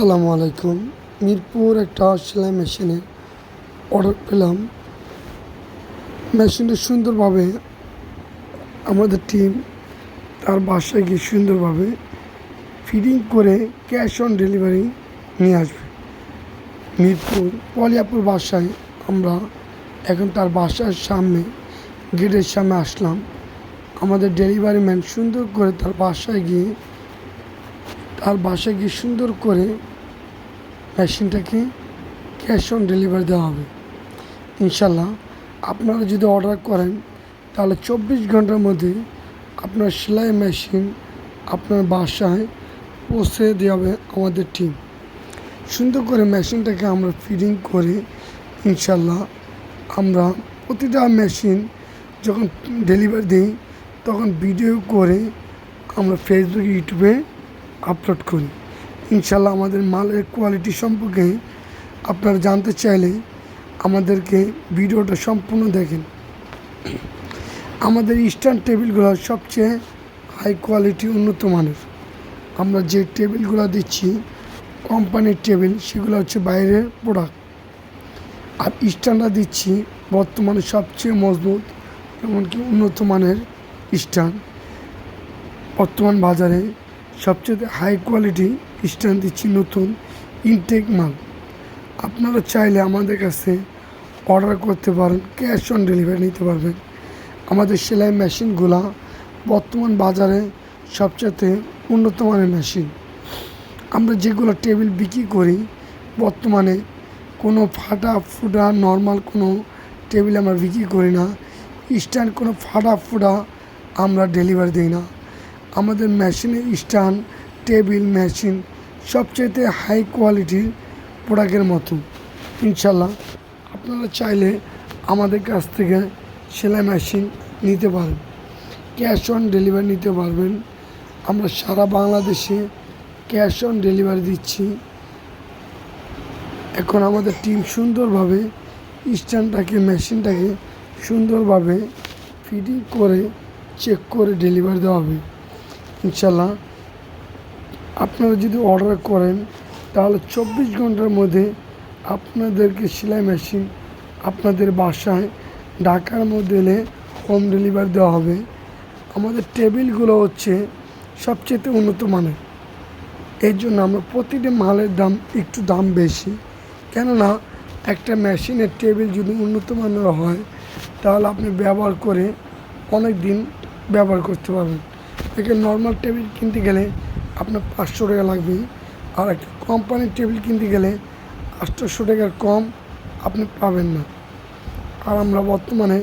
আসসালামু আলাইকুম। মিরপুর একটা সেলাই মেশিনে অর্ডার পেলাম। মেশিনটা সুন্দরভাবে আমাদের টিম তার বাসায় গিয়ে সুন্দরভাবে ফিটিং করে ক্যাশ অন ডেলিভারি নিয়ে আসবে। মিরপুর পলিয়াপুর বাসায় আমরা এখন তার বাসার সামনে গেটের সামনে আসলাম। আমাদের ডেলিভারি ম্যান সুন্দর করে তার বাসায় গিয়ে তার বাসায় গিয়ে সুন্দর করে মেশিনটাকে ক্যাশ অন ডেলিভারি দেওয়া হবে। ইনশাল্লাহ আপনারা যদি অর্ডার করেন, তাহলে চব্বিশ ঘণ্টার মধ্যে আপনার সেলাই মেশিন আপনার বাসায় পৌঁছে দেওয়া হবে আমাদের টিম সুন্দর করে মেশিনটাকে আমরা ফিটিং করে ইনশাল্লাহ আমরা প্রতিটা মেশিন যখন ডেলিভারি দিই, তখন ভিডিও করে আমরা ফেসবুক ইউটিউবে আপলোড করি। ইনশাল্লাহ আমাদের মালের কোয়ালিটি সম্পর্কে আপনারা জানতে চাইলে আমাদেরকে ভিডিওটা সম্পূর্ণ দেখেন। আমাদের স্ট্যান্ড টেবিলগুলো সবচেয়ে হাই কোয়ালিটি উন্নত মানের। আমরা যে টেবিলগুলো দিচ্ছি কোম্পানির টেবিল সেগুলো হচ্ছে বাইরের প্রোডাক্ট আর স্ট্যান্ডটা দিচ্ছি বর্তমানে সবচেয়ে মজবুত, এমনকি উন্নত মানের স্ট্যান্ড বর্তমান বাজারে সবচেয়ে হাই কোয়ালিটি স্ট্যান্ড দিচ্ছি নতুন ইনটেক মাল। আপনারা চাইলে আমাদের কাছে অর্ডার করতে পারেন ক্যাশ অন ডেলিভারি নিতে পারবেন। আমাদের সেলাই মেশিনগুলা বর্তমান বাজারে সবচেয়ে উন্নত মানের মেশিন। আমরা যেগুলো টেবিল বিক্রি করি, বর্তমানে কোনো ফাটা ফুটা নর্মাল কোনো টেবিল আমরা বিক্রি করি না। স্ট্যান্ড কোনো ফাটা ফুটা আমরা ডেলিভারি দিই না। আমাদের মেশিনের স্ট্যান্ড টেবিল মেশিন সবচেয়ে হাই কোয়ালিটির প্রোডাক্টের মতো। ইনশাল্লাহ আপনারা চাইলে আমাদের কাছ থেকে সেলাই মেশিন নিতে পারেন। ক্যাশ অন ডেলিভারি নিতে পারবেন। আমরা সারা বাংলাদেশে ক্যাশ অন ডেলিভারি দিচ্ছি। এখন আমাদের টিম সুন্দরভাবে স্ট্যান্ডটাকে মেশিনটাকে সুন্দরভাবে ফিটিং করে চেক করে ডেলিভারি দেওয়া হবে। ইনশাল্লাহ। আপনারা যদি অর্ডার করেন, তাহলে চব্বিশ ঘণ্টার মধ্যে আপনাদেরকে সেলাই মেশিন আপনাদের বাসায়, ঢাকার মধ্যে এলে হোম ডেলিভারি দেওয়া হবে। আমাদের টেবিলগুলো হচ্ছে সবচেয়ে উন্নত মানের। এর জন্য আমরা প্রতিটি মালের দাম একটু দাম বেশি। কেননা একটা মেশিনের টেবিল যদি উন্নত মানের হয়, তাহলে আপনি ব্যবহার করে অনেক দিন ব্যবহার করতে পারবেন। একে নর্মাল টেবিল কিনতে গেলে আপনার পাঁচশো টাকা লাগবে আর একটা কোম্পানির টেবিল কিনতে গেলে আটশোশো টাকার কম আপনি পাবেন না। আর আমরা বর্তমানে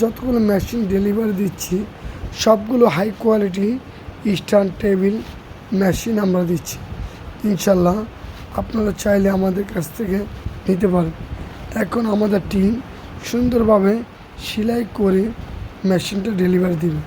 যতগুলো মেশিন ডেলিভারি দিচ্ছি, সবগুলো high quality stand table machine আমরা দিচ্ছি। ইনশাল্লাহ আপনারা চাইলে আমাদের কাছ থেকে নিতে পারেন। এখন আমাদের টিম সুন্দরভাবে সেলাই করে মেশিনটা ডেলিভারি দিবে।